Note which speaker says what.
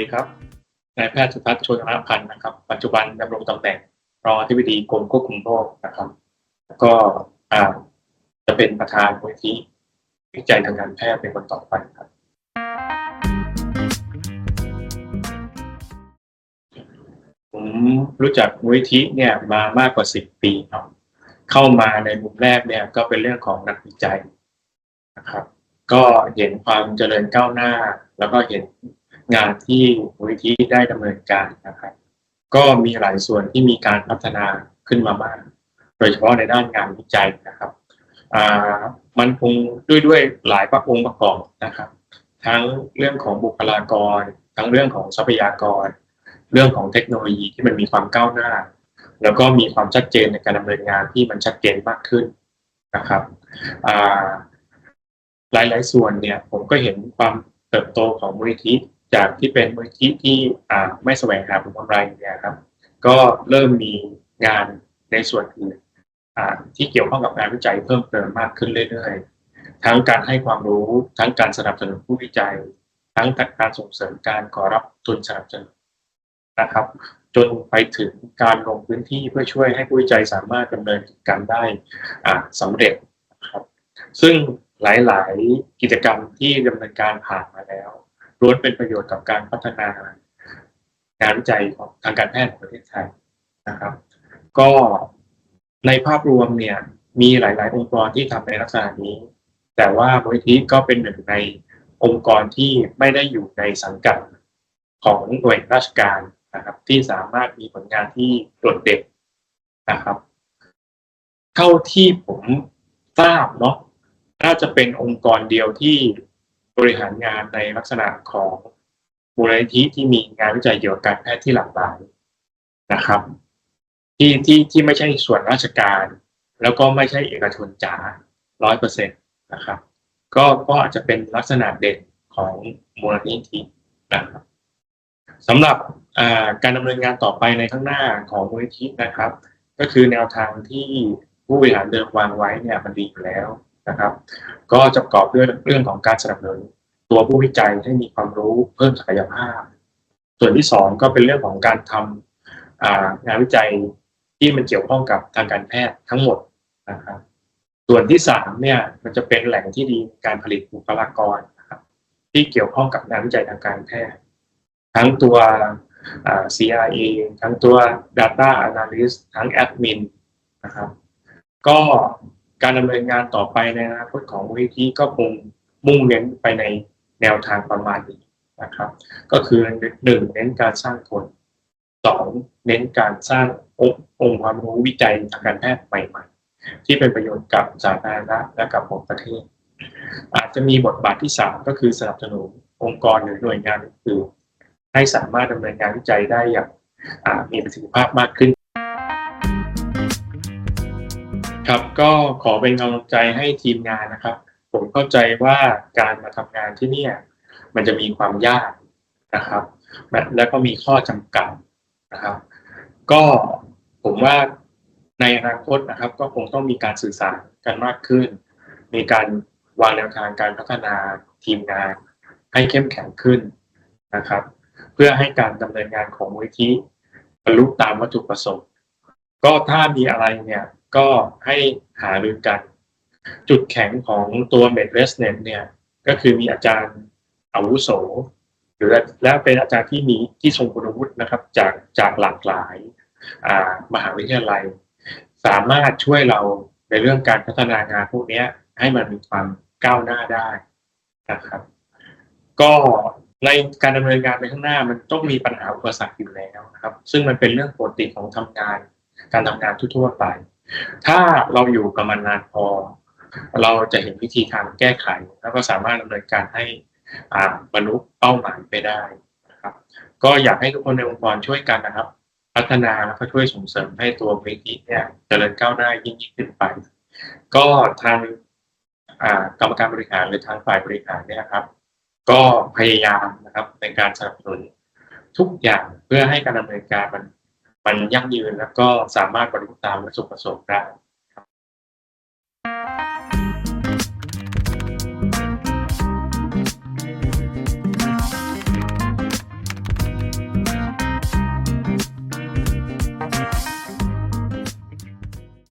Speaker 1: ดีครับ นายแพทย์สุทัศน์โชนนพันธ์นะครับ ปัจจุบันดำรงตำแหน่งรองอธิบดีกรมควบคุมโรคนะครับ ก็จะเป็นประธานมูลที่วิจัยทางการแพทย์เป็นคนต่อไปครับ ผมรู้จักมูลที่เนี่ยมามากกว่าสิบปีเนาะเข้ามาในมุมแรกเนี่ยก็เป็นเรื่องของนักวิจัยนะครับ ก็เห็นความเจริญก้าวหน้า แล้วก็เห็น งานที่มูลนิธิได้ดำเนินการนะครับ ก็มีหลายส่วนที่มีการพัฒนาขึ้นมามาก โดยเฉพาะในด้านงานวิจัยนะครับมันคงด้วยด้วยหลายประองค์ประกอบนะครับ ทั้งเรื่องของบุคลากร ทั้งเรื่องของทรัพยากร เรื่องของเทคโนโลยีที่มันมีความก้าวหน้า แล้วก็มีความชัดเจนในการดำเนินงานที่มันชัดเจนมากขึ้นนะครับอ่าหลาย ๆ ส่วนเนี่ยผมก็เห็นความเติบโตของมูลนิธิ จากที่เป็นมูลนิธิที่ไม่แสวงหาผลกำไรเนี่ยครับ ก็เริ่มมีงานในส่วนอื่นที่เกี่ยวข้องกับงานวิจัยเพิ่มเติมมากขึ้นเรื่อยๆ ทั้งการให้ความรู้ ทั้งการสนับสนุนผู้วิจัย ทั้งการส่งเสริมการขอรับทุนสนับสนุนนะครับ จนไปถึงการลงพื้นที่เพื่อช่วยให้ผู้วิจัยสามารถดำเนินกิจกรรมได้อ่าสำเร็จครับ ซึ่งหลายๆ กิจกรรมที่ดำเนินการผ่านมาแล้ว ล้วนเป็นประโยชน์กับการพัฒนางานวิจัยของทางการแพทย์ของประเทศไทยนะครับ ก็ในภาพรวมเนี่ยมีหลาย ๆ องค์กรที่ทำในลักษณะนี้ แต่ว่ามูลนิธิก็เป็นหนึ่งในองค์กรที่ไม่ได้อยู่ในสังกัดของหน่วยราชการนะครับ ที่สามารถมีผลงานที่โดดเด่นนะครับ เท่าที่ผมทราบเนาะน่าจะเป็นองค์กรเดียวที่ บริหารงานในลักษณะของมูลนิธิที่มีงานวิจัยเกี่ยวกับการแพทย์ที่หลากหลายนะครับ ที่ที่ที่ไม่ใช่ส่วนราชการ แล้วก็ไม่ใช่เอกชนจ๋าร้อยเปอร์เซ็นต์นะครับ ก็ก็อาจจะเป็นลักษณะเด่นของมูลนิธินะครับสำหรับการดำเนินงานต่อไปในข้างหน้าของมูลนิธินะครับ ก็คือแนวทางที่ผู้บริหารเดิมวางไว้เนี่ยมันดีอยู่แล้ว นะครับ ก็จะประกอบด้วยเรื่องของการสนับสนุนตัวผู้วิจัยให้มีความรู้เพิ่มศักยภาพ ส่วนที่สองก็เป็นเรื่องของการทำงานวิจัยที่มันเกี่ยวข้องกับทางการแพทย์ทั้งหมดนะครับ ส่วนที่สามเนี่ยมันจะเป็นแหล่งที่ดีในการผลิตบุคลากรนะครับที่เกี่ยวข้องกับงานวิจัยทางการแพทย์ ทั้งตัว CRA ทั้งตัว Data Analyst ทั้ง Admin นะครับ ก็ การดำเนินงานต่อไปในอนาคตของมูลนิธิก็คงมุ่งเน้นไปในแนวทางประมาณนี้นะครับ ก็คือหนึ่งเน้นการสร้างคนสองเน้นการสร้างองค์งความรู้วิจัยทางการแพทย์ใหม่ๆ ที่เป็นประโยชน์กับสาธารณะและกับของประเทศ อาจจะมีบทบาทที่สามก็คือสนับสนุนองค์กรหรือหน่วยงานอื่นให้สามารถดำเนินงานวิจัยได้อย่างมีประสิทธิภาพมากขึ้น ครับก็ขอเป็นกำลังใจให้ทีมงานนะครับ ผมเข้าใจว่าการมาทำงานที่นี่มันจะมีความยากนะครับและก็มีข้อจำกัดนะครับ ก็ผมว่าในอนาคตนะครับ ก็คงต้องมีการสื่อสารกันมากขึ้น มีการวางแนวทางการพัฒนาทีมงาน ให้เข้มแข็งขึ้นนะครับ เพื่อให้การดำเนินงานของมูลนิธิบรรลุตามวัตถุประสงค์ ก็ถ้ามีอะไรเนี่ย ก็ให้หารือกัน จุดแข็งของตัว m e d r e s n e t เนี่ย ก็คือมีอาจารย์อาวุโส หรือและเป็นอาจารย์ที่มีที่ทรงคุณวุฒินะครับ จากจากหลากหลายามหาวิทยาลัย สามารถช่วยเราในเรื่องการพัฒนางานพวกนี้ให้มันมีความก้าวหน้าได้นะครับ ก็ในการดำเนินงานไปข้างหน้ามันต้องมีปัญหาอุปสรรคอยู่แล้วนะครับ ซึ่งมันเป็นเรื่องปกติของทำงาน การทำงานทั่วๆไป ถ้าเราอยู่กับมันนานพอ เราจะเห็นวิธีทางแก้ไข แล้วก็สามารถดำเนินการให้อ่าบรรลุเป้าหมายไปได้นะครับ ก็อยากให้ทุกคนในองค์กรช่วยกันนะครับ พัฒนาแล้วก็ช่วยส่งเสริมให้ตัวมูลนิธิเนี่ยเจริญก้าวหน้ายิ่งยิ่งขึ้นไป ก็ทางอ่ากรรมการบริหารหรือทางฝ่ายบริหารเนี่ยครับ ก็พยายามนะครับในการสนับสนุนทุกอย่างเพื่อให้การดำเนินการมัน มันยั่งยืนแล้วก็สามารถบรรลุตามวัตถุประสงค์ได้